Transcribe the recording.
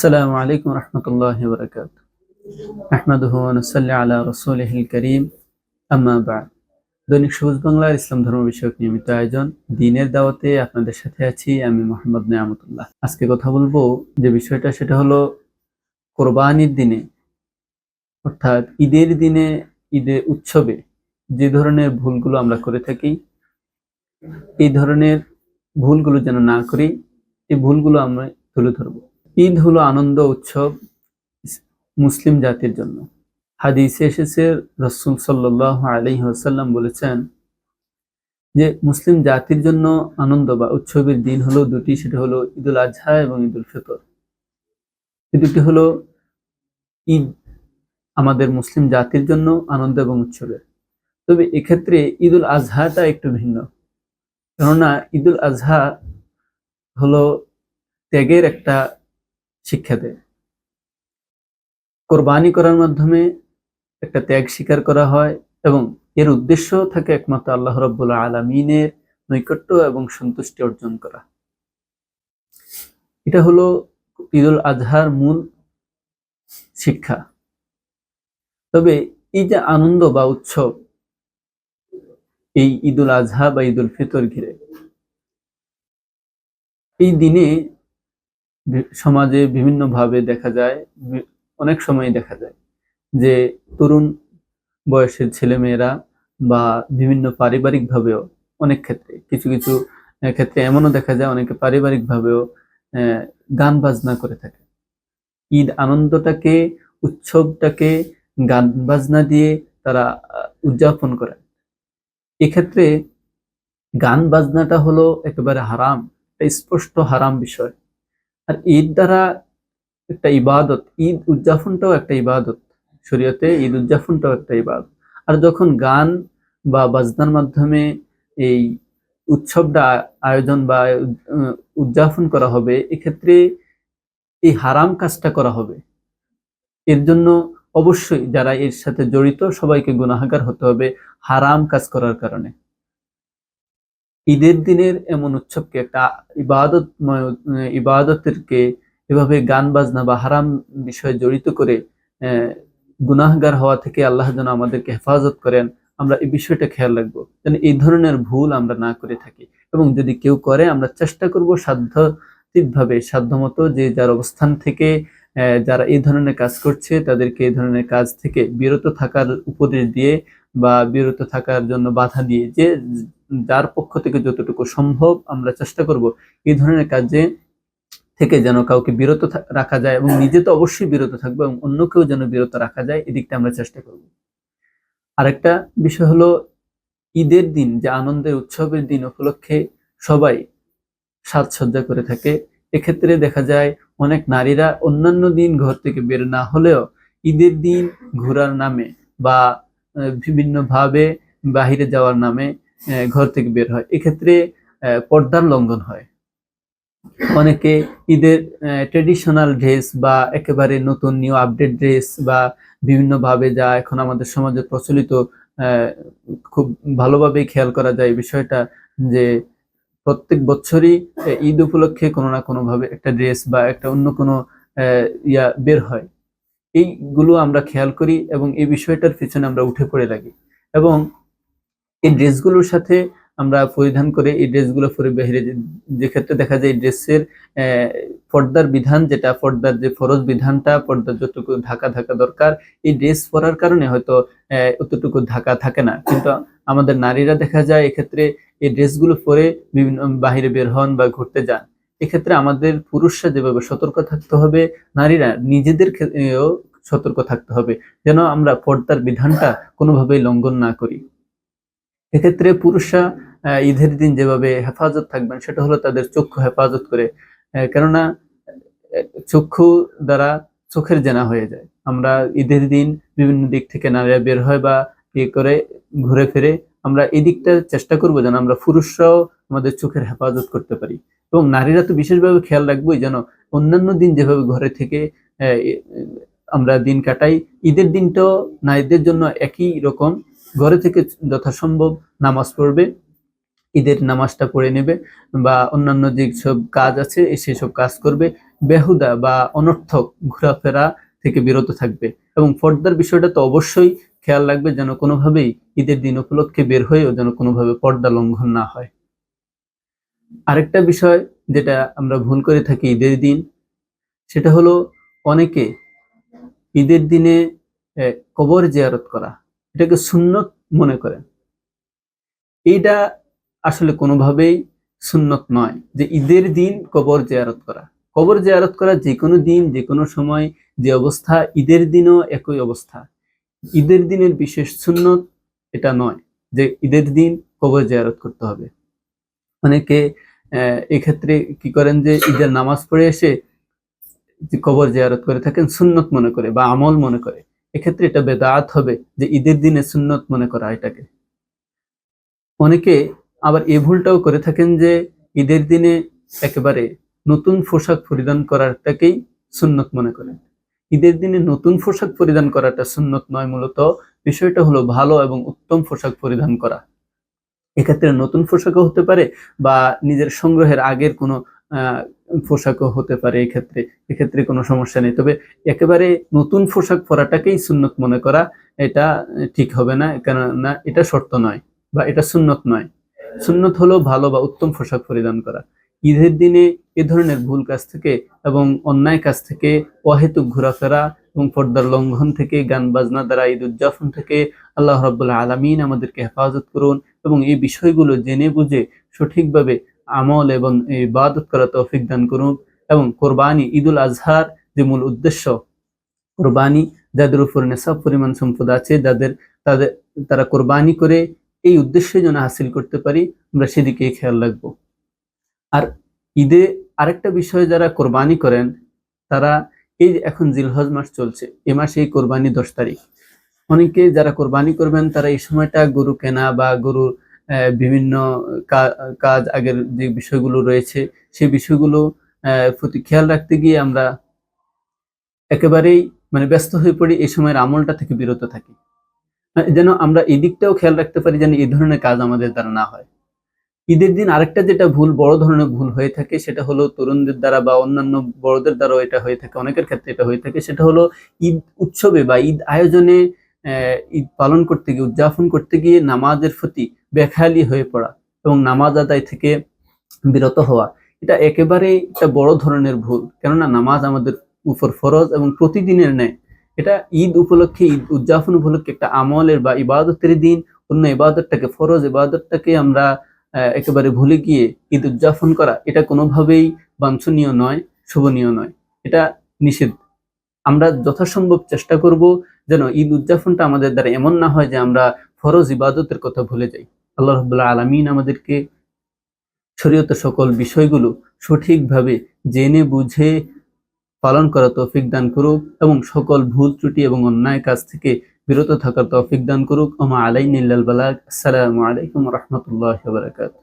السلام عليكم ورحمة الله وبركاته أحمده ونصلي على رسوله الكريم أما بعد দৈনিক সবুজ বাংলার ইসলাম ধর্ম বিষয়ক নিয়মিত আয়োজন দিনের দাওয়াতে আপনাদের সাথে আছি আমি মোহাম্মদ নিয়ামতুল্লাহ আজকে কথা বলবো যে বিষয়টা সেটা হলো কোরবানির দিনে অর্থাৎ ঈদের দিনে ঈদের উৎসবে যে ধরনের ভুলগুলো আমরা করে থাকি এই ধরনের ভুলগুলো যেন না করি এই ভুলগুলো আমরা তুলে ধরবো ঈদ হলো আনন্দ উৎসব মুসলিম জাতির জন্য। হাদিসে এসেছে, রসুল সাল্লাহ আলহি আসাল্লাম বলেছেন যে, মুসলিম জাতির জন্য আনন্দ বা উৎসবের দিন হলো দুটি, সেটা হলো ঈদুল আজহা এবং ঈদুল ফিতর। এই দুটি হলো ঈদ আমাদের মুসলিম জাতির জন্য আনন্দ এবং উৎসবের। তবে এক্ষেত্রে ঈদুল আজহাটা একটু ভিন্ন। কেননা ঈদুল আজহা হলো ত্যাগের একটা শিক্ষা দেয়। কোরবানি করার মাধ্যমে একটা ত্যাগ স্বীকার করা হয় এবং এর উদ্দেশ্য থাকে একমাত্র আল্লাহ রব্বুল আলমিনের নৈকট্য এবং সন্তুষ্টি অর্জন করা। এটা হলো ঈদুল আজহার মূল শিক্ষা। তবে এই যে আনন্দ বা উৎসব এই ঈদুল আজহা বা ঈদুল ফিতর ঘিরে, এই দিনে সমাজে বিভিন্নভাবে দেখা যায় অনেক সময় দেখা যায় যে তরুণ বয়সের ছেলেমেয়েরা বা বিভিন্ন পারিবারিকভাবেও অনেক ক্ষেত্রে, কিছু কিছু ক্ষেত্রে এমনও দেখা যায় অনেকে পারিবারিকভাবেও গান বাজনা করে থাকে। ঈদ আনন্দটাকে, উৎসবটাকে গান বাজনা দিয়ে তারা উদযাপন করে এক্ষেত্রে গান বাজনাটা হলো একেবারে হারাম স্পষ্ট হারাম বিষয়। আর ঈদ দ্বারা একটা ইবাদত, ঈদ উদযাপনটাও একটা ইবাদত। শরীয়তে ঈদ উদযাপনটাও একটা ইবাদত। আর যখন গান বা বাজনার মাধ্যমে এই উৎসবটা আয়োজন বা উদযাপন করা হবে, এক্ষেত্রে এই হারাম কাজটা করা হবে। এর জন্য অবশ্যই যারা এর সাথে জড়িত সবাইকে গুণাহাগার হতে হবে হারাম কাজ করার কারণে। ঈদের দিনের এমন উৎসবকে, একটা ইবাদতময় ইবাদতেরকে এভাবে গান বাজনা বা হারাম বিষয়ে জড়িত করে গুনাহগার হওয়া থেকে আল্লাহ যেন আমাদেরকে হেফাজত করেন, আমরা এই বিষয়টা খেয়াল রাখব। যেন এই ধরনের ভুল আমরা না করে থাকি। এবং যদি কেউ করে, আমরা চেষ্টা করব সাধ্যভাবে, সাধ্যমতো যে যার অবস্থান থেকে যারা এই ধরনের কাজ করছে, তাদেরকে এই ধরনের কাজ থেকে বিরত থাকার উপদেশ দিয়ে বা বিরত থাকার জন্য বাধা দিয়ে যে যার পক্ষ থেকে যতটুকু সম্ভব আমরা চেষ্টা করব এই ধরনের কাজে থেকে যেন কাউকে বিরত রাখা যায় এবং নিজে তো অবশ্যই বিরত থাকব এবং অন্যকেও যেন বিরত রাখা যায়, এদিকটা আমরা চেষ্টা করব। আরেকটা বিষয় হলো ঈদের দিন যে আনন্দের, উৎসবের দিন উপলক্ষে সবাই সাজসজ্জা করে থাকে। এক্ষেত্রে দেখা যায় অনেক নারীরা অন্যান্য দিন ঘর থেকে বের না হলেও ঈদের দিন ঘোরার নামে বা বিভিন্নভাবে বাহিরে যাওয়ার নামে ঘর থেকে বের হয়। এক্ষেত্রে পর্দার লঙ্ঘন হয়। অনেকে ঈদের ট্রেডিশনাল ড্রেস বা একেবারে নতুন নিউ আপডেট ড্রেস বা বিভিন্নভাবে যা এখন আমাদের সমাজে প্রচলিত খুব ভালোভাবে খেয়াল করা যায় বিষয়টা যে প্রত্যেক বছরই ঈদ উপলক্ষে কোনো না কোনোভাবে একটা ড্রেস বা একটা অন্য কোনো ইয়া বের হয়। এইগুলো আমরা খেয়াল করি এবং এই বিষয়টার পিছনে আমরা উঠে পড়ে লাগি এবং এই ড্রেসগুলোর সাথে আমরা পরিধান করে এই ড্রেসগুলো পরে বেরিয়ে যে ক্ষেত্রে দেখা যায় এই ড্রেসের পর্দার বিধান যেটা, পর্দার যে ফরজ বিধানটা, পর্দার যতটুকু ঢাকা থাকা দরকার, এই ড্রেস পরার কারণে হয়তো অতটুকু ঢাকা থাকে না। কিন্তু আমাদের নারীরা দেখা যায় এক্ষেত্রে এই ড্রেসগুলো পরে বিভিন্ন বাহিরে বের হন বা ঘুরতে যান। এক্ষেত্রে আমাদের পুরুষরা যেভাবে সতর্ক থাকতে হবে, নারীরা নিজেদের ক্ষেত্রেও সতর্ক থাকতে হবে। যেন আমরা পর্দার বিধানটা কোনোভাবেই লঙ্ঘন না করি। এক্ষেত্রে পুরুষরা ঈদের দিন যেভাবে হেফাজত থাকবেন, সেটা হলো তাদের চক্ষু হেফাজত করে। কেননা চক্ষু দ্বারা চোখের জেনা হয়ে যায়। আমরা ঈদের দিন বিভিন্ন দিক থেকে নারীরা বের হয় বা ইয়ে করে, ঘুরে ফিরে, আমরা এই দিকটা চেষ্টা করব যেন আমরা পুরুষরাও আমাদের চোখের হেফাজত করতে পারি। এবং নারীরা তো বিশেষভাবে খেয়াল রাখবোই যেন অন্যান্য দিন যেভাবে ঘরে থেকে আমরা দিন কাটাই, ঈদের দিনটাও নারীদের জন্য একই রকম। ঘরে থেকে যথাসম্ভব নামাজ পড়বে, ঈদের নামাজটা পড়ে নেবে বা অন্যান্য যে সব কাজ আছে সেসব কাজ করবে। বেহুদা বা অনর্থক ঘোরাফেরা থেকে বিরত থাকবে এবং পর্দার বিষয়টা তো অবশ্যই খেয়াল রাখবে যেন কোনোভাবেই ঈদের দিন উপলক্ষে বের হয়েও যেন কোনোভাবে পর্দা লঙ্ঘন না হয়। আরেকটা বিষয় যেটা আমরা ভুল করে থাকি ঈদের দিন, সেটা হলো অনেকে ঈদের দিনে কবর জিয়ারত করা। এটাকে সুন্নত মনে করেন। এইটা আসলে কোনোভাবেই সুন্নত নয় যে ঈদের দিন কবর জেয়ারত করা। কবর জিয়ারত করা যে কোনো দিন, যে কোনো সময়, যে অবস্থা, ঈদের দিনও একই অবস্থা। ঈদের দিনের বিশেষ সুন্নত এটা নয় যে ঈদের দিন কবর জিয়ারত করতে হবে। অনেকে এক্ষেত্রে কি করেন যে ঈদের নামাজ পড়ে এসে কবর জিয়ারত করে থাকেন, সুন্নত মনে করে বা আমল মনে করে। এক্ষেত্রে এটা বেদাত হবে যে ঈদের দিনে সুন্নত মনে করা এটাকে। অনেকে আবার এ ভুলটাও করে থাকেন যে ঈদের দিনে একেবারে নতুন পোশাক পরিধান করাটাকেই সুন্নত মনে করেন। ঈদের দিনে নতুন পোশাক পরিধান করাটা সুন্নত নয়, মূলত বিষয়টা হলো ভালো এবং উত্তম পোশাক পরিধান করা। এক্ষেত্রে নতুন পোশাকও হতে পারে বা নিজের সংগ্রহের আগের কোনো পোশাকও হতে পারে এক্ষেত্রে এক্ষেত্রে কোনো সমস্যা নেই। তবে একেবারে নতুন পোশাক পরাটাকেই সুন্নত মনে করা এটা ঠিক হবে না, কেননা এটা শর্ত নয় বা এটা সুন্নত নয়। সুন্নত হলো ভালো বা উত্তম পোশাক পরিধান করা। ঈদের দিনে এ ধরনের ভুল কাজ থেকে এবং অন্যায় কাজ থেকে অহেতুক ঘোরাফেরা এবং পর্দার লঙ্ঘন থেকে, গান বাজনা দ্বারা ঈদ উদযাপন থেকে আল্লাহ রাব্বুল আলামিন আমাদেরকে হেফাজত করুন এবং এই বিষয়গুলো জেনে বুঝে সঠিকভাবে আমল এবং ইবাদত করা তৌফিক দান করুন এবং কোরবানি ঈদুল আজহার যে মূল উদ্দেশ্য, কোরবানি যাদের উপর নেশাব পরিমাণ সম্পদ আছে, যাদের, তাদের, তারা কোরবানি করে এই উদ্দেশ্যে যেন হাসিল করতে পারি, আমরা সেদিকে খেয়াল রাখব। আর ঈদে আরেকটা বিষয় যারা কোরবানি করেন, তারা এই এখন জিলহজ মাস চলছে, এ মাসে এই কোরবানি দশ তারিখ। অনেকে যারা কোরবানি করবেন, তারা এই সময়টা গরু কেনা বা গরুর বিভিন্ন কাজ আগের যে বিষয়গুলো রয়েছে, সেই বিষয়গুলো প্রতি খেয়াল রাখতে গিয়ে আমরা একেবারেই মানে ব্যস্ত হয়ে পড়ি এই সময়ের আমলটা থেকে বিরত থাকি। যেন আমরা এই দিকটাও খেয়াল রাখতে পারি যেন এই ধরনের কাজ আমাদের দ্বারা না হয়। ঈদের দিন আরেকটা যেটা ভুল, বড় ধরনের ভুল হয়ে থাকে, সেটা হলো তরুণদের দ্বারা বা অন্যান্য বড়দের দ্বারাও এটা হয়ে থাকে, অনেকের ক্ষেত্রে এটা হয়ে থাকে, সেটা হলো ঈদ উৎসবে বা ঈদ আয়োজনে ঈদ পালন করতে গিয়ে, উদযাপন করতে গিয়ে নামাজের প্রতি বেখেয়ালি হয়ে পড়া এবং নামাজ আদায় থেকে বিরত হওয়া, এটা একেবারেই একটা বড় ধরনের ভুল। কেননা নামাজ আমাদের উপর ফরজ এবং প্রতিদিনের ন্যায়। এটা ঈদ উপলক্ষে, ঈদ উদযাপন উপলক্ষে একটা আমলের বা ইবাদতের দিন। অন্য ইবাদতটাকে, ফরজ ইবাদতটাকে আমরা একেবারে ভুলে গিয়ে ঈদ উদযাপন করা, এটা কোনোভাবেই বাঞ্ছনীয় নয়, শোভনীয় নয়। এটা নিষেধ। আমরা যথাসম্ভব চেষ্টা করব যেন ঈদ উদযাপনটা আমাদের দ্বারা এমন না হয় যে আমরা ফরজ ইবাদতের কথা ভুলে যাই। আল্লাহ রবুল্লাহ আলমিন আমাদেরকে শরীয়তের সকল বিষয়গুলো সঠিকভাবে জেনে, বুঝে পালন করা তৌফিক দান করুক এবং সকল ভুল, ত্রুটি এবং অন্যায় কাজ থেকে বিরত থাকার তৌফিক দান করুক। ওমা আলাইনিল্লাল বালাগ। আসসালামু আলাইকুম রহমতুল্লাহ বারাকাত